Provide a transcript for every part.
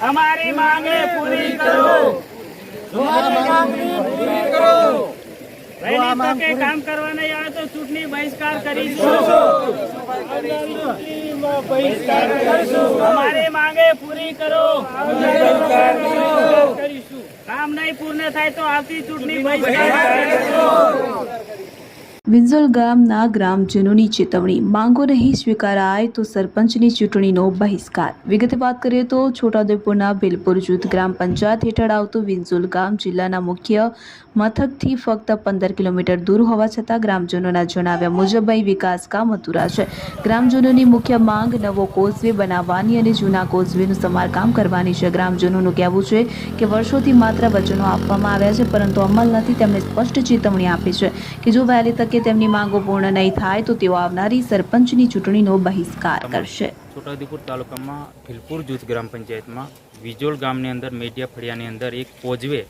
અમારી માંગે પૂરી કરો. તકે કામ કરવા નહીં આવે તો ચૂંટણી બહિષ્કાર કરીશું. અમારી માંગે પૂરી કરો. કામ નહીં પૂર્ણ થાય તો આવતી ચૂંટણી બહિષ્કાર વિંઝોલ ગામના ગ્રામજનોની ચેતવણી. માંગો નહીં સ્વીકારાય તો સરપંચની ચૂંટણીનો બહિષ્કાર. વિગતે વાત કરીએ તો છોટાઉદેપુરના ભેલપુર જૂથ ગ્રામ પંચાયત હેઠળ આવતું વિંઝોલ ગામ જિલ્લાના મુખ્ય મથકથી ફક્ત પંદર કિલોમીટર દૂર હોવા છતાં ગ્રામજનોના જણાવ્યા મુજબ અહીં વિકાસ કામ અધૂરા છે. ગ્રામજનોની મુખ્ય માંગ નવો કોઝવે બનાવવાની અને જૂના કોઝવેનું સમારકામ કરવાની છે. ગ્રામજનોનું કહેવું છે કે વર્ષોથી માત્ર વચનો આપવામાં આવ્યા છે પરંતુ અમલ નથી તેમણે સ્પષ્ટ ચેતવણી આપી છે કે જો વહેલી તકે તેમની માંગો પૂર્ણ નહીં થાય તો તેઓ આવનારી સરપંચની ચૂંટણીનો બહિષ્કાર કરશે. છોટાઉદેપુર તાલુકામાં ભીલપુર જૂથ ગ્રામ પંચાયતમાં વિજોલ ગામની અંદર મેડિયા ફળિયાની અંદર એક કોજવે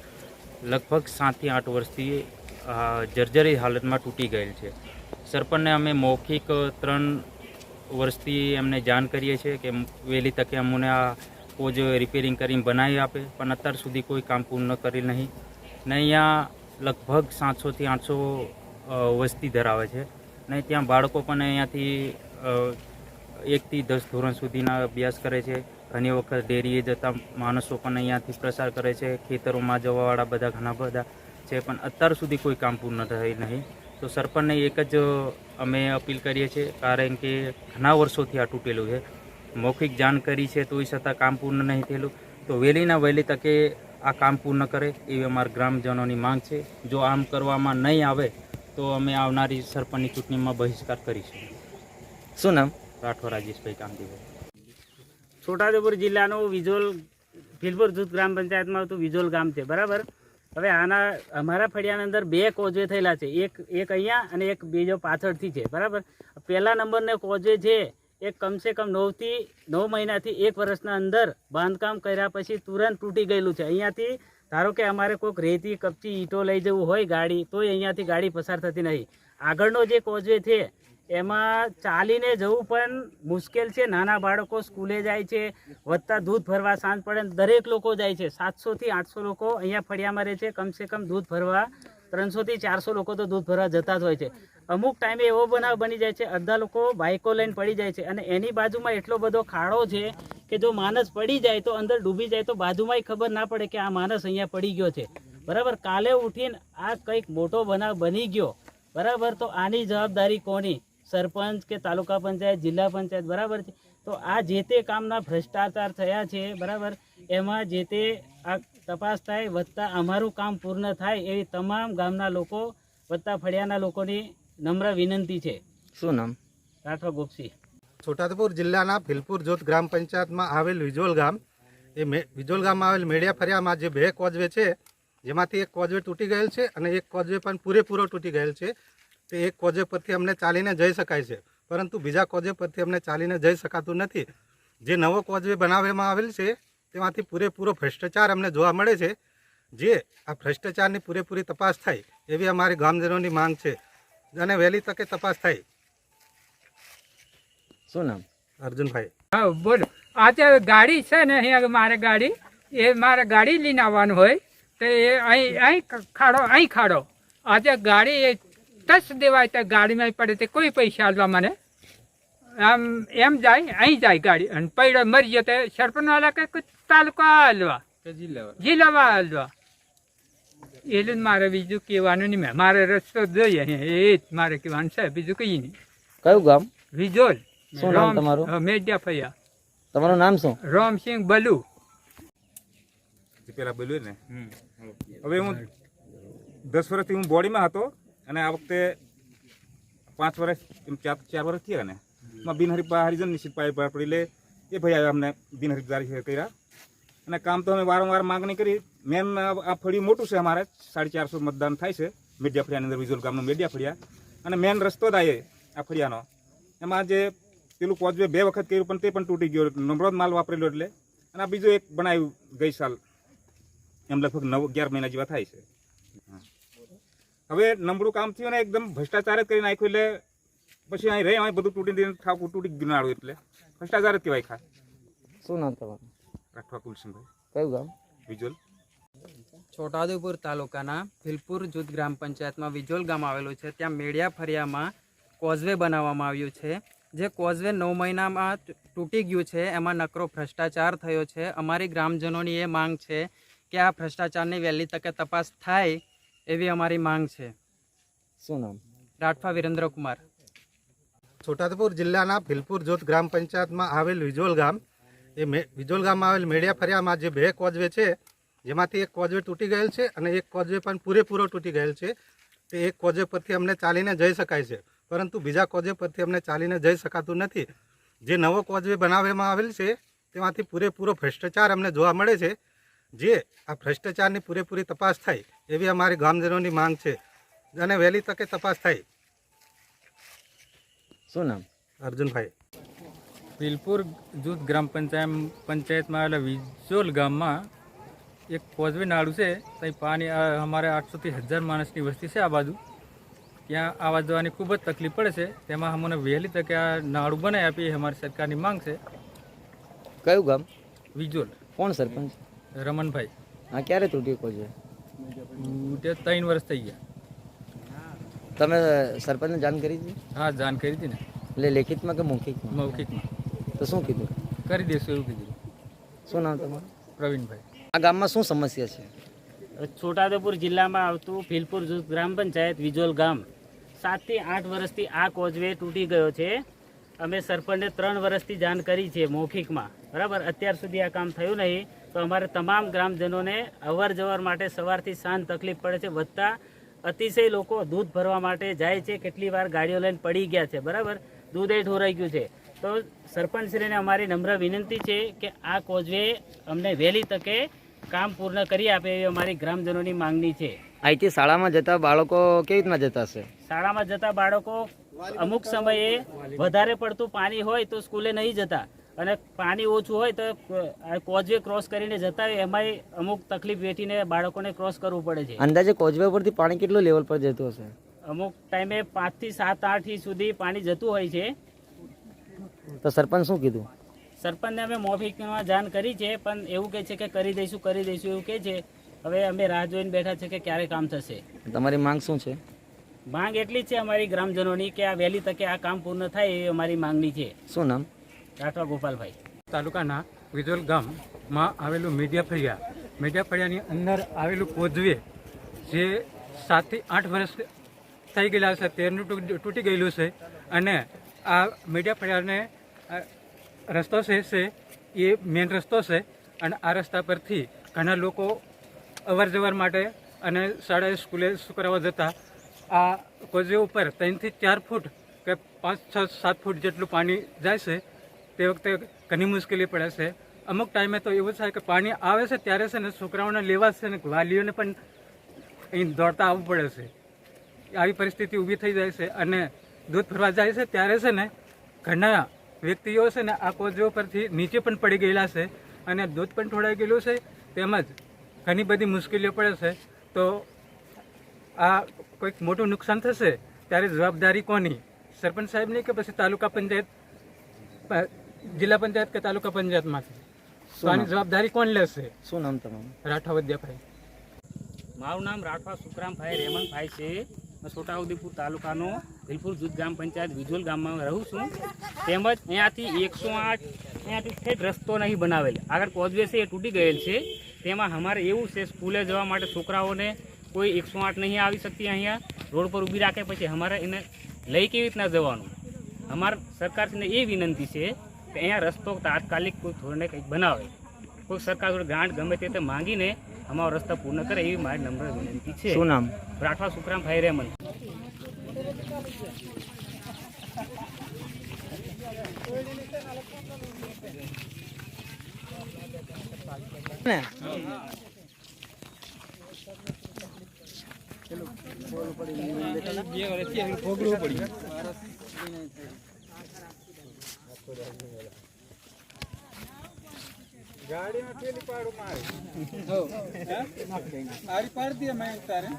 લગભગ સાતથી આઠ વર્ષથી જર્જરી હાલતમાં તૂટી ગયેલ છે. સરપંચને અમે મૌખિક ત્રણ વર્ષથી એમને જાણ કરીએ છીએ કે વહેલી તકે અમને આ કોજ રિપેરિંગ કરીને બનાવી આપે, પણ અત્યાર સુધી કોઈ કામ પૂર્ણ કરી નહીં. ને અહીંયા લગભગ સાતસોથી આઠસો વસ્તી ધરાવે છે. ને ત્યાં બાળકો પણ અહીંયાથી એકથી દસ ધોરણ સુધીના અભ્યાસ કરે છે. ઘણી વખત ડેરીએ જતા માણસો પણ અહીંયાથી પ્રસાર કરે છે ખેતરોમાં જવાવાળા બધા ઘણા બધા છે પણ અત્યાર સુધી કોઈ કામ પૂર્ણ થઈ નહીં. તો સરપંચને એક જ અમે અપીલ કરીએ છીએ કારણ કે ઘણા વર્ષોથી આ તૂટેલું છે. મૌખિક જાણ કરી છે તોય છતાં કામ પૂર્ણ નહીં થયેલું. તો વહેલીના વહેલી તકે આ કામ પૂર્ણ કરે એવી અમારા ગ્રામજનોની માંગ છે. જો આમ કરવામાં નહીં આવે તો અમે આવનારી સરપંચની ચૂંટણીમાં બહિષ્કાર કરીશું. શું નામ? રાઠોડ રાજેશભાઈ કામતીભાઈ છોટાઉદેપુર જિલ્લાનું વિજોલ ભીલપુર જૂથ ગ્રામ પંચાયતમાં આવતું વિજોલ ગામ છે, બરાબર? હવે આના, અમારા ફળિયાની અંદર બે કોજવે થયેલા છે, એક એક અહીંયા અને એક બીજો પાછળથી છે, બરાબર? પહેલા નંબરને કોજવે છે, એ કમસે કમ નવથી, નવ મહિનાથી એક વર્ષના અંદર બાંધકામ કર્યા પછી તુરંત તૂટી ગયેલું છે. અહીંયાથી, ધારો કે અમારે કોઈક રેતી, કપચી, ઈંટો લઈ જવું હોય ગાડી, તોય અહીંયાથી ગાડી પસાર થતી નથી આગળનો જે કોજવે છે એમાં ચાલીને જવું પણ મુશ્કેલ છે. નાના બાળકો સ્કૂલે જાય છે, વધતા દૂધ ભરવા સાંજ પડે દરેક લોકો જાય છે. સાતસોથી આઠસો લોકો અહીંયા ફળિયામાં રહે છે. કમસે કમ દૂધ ભરવા ત્રણસોથી ચારસો લોકો તો દૂધ ભરવા જતા જ હોય છે. અમુક ટાઈમે એવો બનાવ બની જાય છે, અડધા લોકો બાઇકો લઈને પડી જાય છે અને એની બાજુમાં એટલો બધો ખાડો છે કે જો માણસ પડી જાય તો અંદર ડૂબી જાય તો બાજુમાંય ખબર ના પડે કે આ માણસ અહીંયા પડી ગયો છે. બરાબર? કાલે ઉઠીને આ કંઈક મોટો બનાવ બની ગયો. બરાબર? તો આની જવાબદારી કોની? સરપંચ કે તાલુકા પંચાયત જિલ્લા પંચાયત બરાબર છે? તો આ જે તે કામના ભ્રષ્ટાચાર થયા છે બરાબર? એમાં જે તે આ તપાસ થાય વત્તા અમારું કામ પૂર્ણ થાય એવી તમામ ગામના લોકો વત્તા ફળિયાના લોકોની નમ્ર વિનંતી છે. શું નામ? રાઠવા ગોપસી છોટાઉદેપુર જિલ્લાના ભીલપુર જોત ગ્રામ પંચાયતમાં આવેલ વિજોલ ગામ. એ મે વિજોલ ગામમાં આવેલ મેડિયા ફરિયામાં જે બે કોજવે છે જેમાંથી એક કોજવે તૂટી ગયેલ છે અને એક કોજવે પણ પૂરેપૂરો તૂટી ગયેલ છે. તે એક કોજે પરથી અમને ચાલીને જઈ શકાય છે. પરંતુ બીજા કોજે પરથી અમને ચાલીને જઈ શકાતું નથી. જે નવો કોજવે બનાવવામાં આવેલ છે તેમાંથી પૂરેપૂરો ભ્રષ્ટાચાર અમને જોવા મળે છે. જે આ ભ્રષ્ટાચારની પૂરેપૂરી તપાસ થાય એવી અમારી ગામજનોની માંગ છે. અને વહેલી તકે તપાસ થાય. શું નામ? અર્જુનભાઈ. હા બોલો. આજે ગાડી છે ને અહીંયા મારે ગાડી એ મારે ગાડી લઈને આવવાનું હોય. તો એ અહીં અહીં ખાડો અહીં ખાડો. આજે ગાડી ટચ દેવાય તો ગાડીમાં પડે તે કોઈ પૈસા આલવા મને? આમ એમ જાય અહીં જાય ગાડી. અને પૈડો મરી જતો સરપંચ વાળા કે તાલુકો હાલવા જિલ્લામાં હાલવા એટલે જ મારે બીજું કહેવાનું નહીં. મારે રસ્તો જોઈએ એ જ મારે કહેવાનું છે. બીજું કઈ નહીં. કયું ગામ? વિજોલ. શું નામ તમારું? મેડિયા ફૈયા તમારું નામ શું? રોમસિંહ બલુ. પેલા બોલ્યું ને? હવે હું દસ વર્ષથી હું બોડીમાં હતો. અને આ વખતે પાંચ વર્ષ, એમ ચાર ચાર વર્ષ થયા ને, એમાં બિનહરીફ હરિજન નિશ્ચિત પાય પડી લે. એ ભાઈ અમને બિનહરીફ જારી કર્યા. અને કામ તો અમે વારંવાર માંગણી કરી. મેન આ ફળિયું મોટું છે અમારે, સાડી ચારસો મતદાન થાય છે મેડિયા ફળિયાની અંદર વિઝુઅલ ગામનું મેડિયા ફળિયા અને મેન રસ્તો જ આ ફળિયાનો. એમાં જે પેલું કોચવે બે વખત કર્યું, પણ તે પણ તૂટી ગયો. જ માલ વાપરેલો એટલે. અને આ બીજું એક બનાવ્યું ગઈ સાલ. એમ લગભગ નવ, અગિયાર મહિના જેવા થાય છે. હવે નબળું કામ થયું ને એકદમ ભ્રષ્ટાચાર જ કરી નાખ્યું એટલે પછી અહીં રહે અહીં બધું તૂટી દઈને ઠાકુર તૂટી ગયું એટલે. ભ્રષ્ટાચાર જ કહેવાય ખા શું નામ તમારું? રાઠવા કુલસિંહભાઈ કયું ગામ? વિજ્યુઅલ છોટાઉદેપુર તાલુકાના ફિલપુર જૂથ ગ્રામ પંચાયતમાં વિજોલ ગામ આવેલું છે. ત્યાં મેળિયા ફરિયામાં કોઝવે બનાવવામાં આવ્યું છે. જે કોઝવે નવ મહિનામાં તૂટી ગયું છે એમાં નકરો ભ્રષ્ટાચાર થયો છે. અમારી ગ્રામજનોની એ માંગ છે કે આ ભ્રષ્ટાચારની વહેલી તકે તપાસ થાય એવી અમારી માંગ છે. શું નામ? રાઠવા વિરેન્દ્રકુમાર છોટાઉદેપુર જિલ્લાના ભીલપુર જોત ગ્રામ પંચાયતમાં આવેલ વિજોલ ગામ. એ મે વિજોલ ગામમાં આવેલ મેડિયા ફરિયામાં જે બે કોજવે છે જેમાંથી એક કોજવે તૂટી ગયેલ છે અને એક કોજવે પણ પૂરેપૂરો તૂટી ગયેલ છે. તે એક કોજવે પરથી અમને ચાલીને જઈ શકાય છે. પરંતુ બીજા કોજવે પરથી અમને ચાલીને જઈ શકાતું નથી. જે નવો કોજવે બનાવવામાં આવેલ છે તેમાંથી પૂરેપૂરો ભ્રષ્ટાચાર અમને જોવા મળે છે. જે આ ભ્રષ્ટાચારની પૂરેપૂરી તપાસ થાય એવી અમારી ગામજનોની માંગ છે અને વહેલી તકે તપાસ થાય. શું નામ? અર્જુનભાઈ. વિલપુર જૂથ ગ્રામ પંચાયત પંચાયતમાં આવેલા વિજોલ ગામમાં એક કોઝવે નાળું છે ત્યાં પાણી અમારે આઠસોથી હજાર માણસની વસ્તી છે આ બાજુ. ત્યાં આવા જવાની ખૂબ જ તકલીફ પડે છે તેમાં અમને વહેલી તકે આ નાળું બનાવી આપી અમારી સરકારની માંગ છે. કયું ગામ? વિજોલ કોણ સરપંચ? રમણભાઈ હા ક્યારે તૂટ્યું છે? તે ત્રણ વર્ષ થઈ ગયા. તમે સરપંચને જાણ કરી હતી? હા જાણ કરી હતી ને. એટલે લેખિતમાં કે મૌખિકમાં? મૌખિકમાં. તો શું કીધું? કરી દેશું એવું કીધું. શું નામ તમારું? પ્રવીણભાઈ. આ ગામમાં શું સમસ્યા છે? છોટાઉદેપુર જિલ્લામાં આવતું ભીલપુર જૂથ ગ્રામ પંચાયત વિજોલ ગામ સાતથી આઠ વર્ષથી આ કોઝવે તૂટી ગયો છે. અમે સરપંચને ત્રણ વર્ષથી જાણ કરી છે મૌખિકમાં. બરાબર? અત્યાર સુધી આ કામ થયું નહીં. તો અમારે તમામ ગ્રામજનોને અવર જવર માટે સવારથી સાંજ તકલીફ પડે છે. વધતા અતિશય લોકો દૂધ ભરવા માટે જાય છે. કેટલી વાર ગાડીઓ લઈને પડી ગયા છે. બરાબર? દૂધ એ ઢોરાઈ ગયું છે. તો સરપંચશ્રીને અમારી નમ્ર વિનંતી છે કે આ કોઝવે અમને વહેલી તકે કામ પૂર્ણ કરી આપે એવી અમારી ગ્રામજનોની માંગણી છે. અહીંથી શાળામાં જતા બાળકો કેવી રીતના જતા હશે? શાળામાં જતા બાળકો અમુક સમયે વધારે પડતું પાણી હોય તો સ્કૂલે નહીં જતા. અને પાણી ઓછું હોય તો કોઝવે ક્રોસ કરીને જતા હોય એમાંય અમુક તકલીફ વેઠીને બાળકોને ક્રોસ કરવું પડે છે. અંદાજે કોઝવે પરથી પાણી કેટલું લેવલ પર જતું હશે? અમુક ટાઈમે પાંચથી સાત આઠ સુધી પાણી જતું હોય છે. તો સરપંચ શું કીધું? સરપંચને અમે મોફિકમાં જાણ કરી છે પણ એવું કહે છે કે કરી દઈશું કરી દઈશું એવું કહે છે. હવે અમે રાહ જોઈને બેઠા છે કે ક્યારે કામ થશે. તમારી માંગ શું છે? માંગ એટલી જ છે અમારી ગ્રામજનોની કે આ વહેલી તકે આ કામ પૂર્ણ થાય એ અમારી માંગણી છે. શું નામ? રાઠવા ગોપાલભાઈ. તાલુકાના વિજોલ ગામમાં આવેલું મીડિયા ફળિયા. મીડિયા ફળિયાની અંદર આવેલું કોઝવે જે સાતથી આઠ વર્ષ થઈ ગયેલા છે તેરનું તૂટી ગયેલું છે અને આ મીડિયા ફળિયાને રસ્તો છે છે, એ મેઇન રસ્તો છે અને આ રસ્તા પરથી ઘણા લોકો અવર જવર માટે અને શાળાએ સ્કૂલે છોકરાઓ જતા, આ કોઝવે ઉપર ત્રણથી ચાર ફૂટ કે પાંચ, છ, સાત ફૂટ જેટલું પાણી જાય છે તે વખતે ઘણી મુશ્કેલી પડે છે. અમુક ટાઈમે તો એવું થાય કે પાણી આવે છે ત્યારે છે ને છોકરાઓને લેવા છે ને વાલીઓને પણ અહીં દોડતા આવવું પડે છે. આવી પરિસ્થિતિ ઊભી થઈ જાય છે અને દૂધ ભરવા જાય છે ત્યારે છે ને ઘણા વ્યક્તિઓ છે ને આ કોજો પરથી નીચે પણ પડી ગયેલા છે અને દૂધ પણ ઠોડાઈ ગયેલું છે. તેમજ ઘણી બધી મુશ્કેલીઓ પડે છે. તો આ કોઈક મોટું નુકસાન થશે ત્યારે જવાબદારી કોની? સરપંચ સાહેબની કે પછી તાલુકા પંચાયત? જિલ્લા પંચાયત કે તાલુકા પંચાયતમાંથી? તો આની જવાબદારી કોણ લેશે? શું નામ તમારું? રાઠવા વિદ્યાભાઈ. મારું નામ રાઠવા સુખરામભાઈ રેમનભાઈ છે. હું છોટાઉદેપુર તાલુકાનો ભીલપુર જૂથ ગ્રામ પંચાયત વિજોલ ગામમાં રહું છું. તેમજ અહીંયાથી એકસો આઠ અહીંયાથી ઠેઠ રસ્તો નહીં બનાવેલ. આગળ કોઝવે છે એ તૂટી ગયેલ છે. તેમાં અમારે એવું છે સ્કૂલે જવા માટે છોકરાઓને કોઈ એકસો આઠ નહીં આવી શકતી અહીંયા. રોડ પર ઊભી રાખે પછી અમારે એને લઈ કેવી રીતના જવાનું? અમારા સરકારશ્રીને એ વિનંતી છે અહીંયા રસ્તો તાત્કાલિક કોઈ ધોરણે કંઈક બનાવે. કોઈ સરકાર જોડે ગ્રાન્ટ ગમે તે રીતે માંગીને અમારો રસ્તો પૂર્ણ કરે એવી મારી નમ્ર વિનંતી છે. શું નામ? રાઠવા સુખરામ ભાઈ રેમન ને? ગાડીમાં પેલી પાડું મારી. આરી પાડી દે મેં તારે.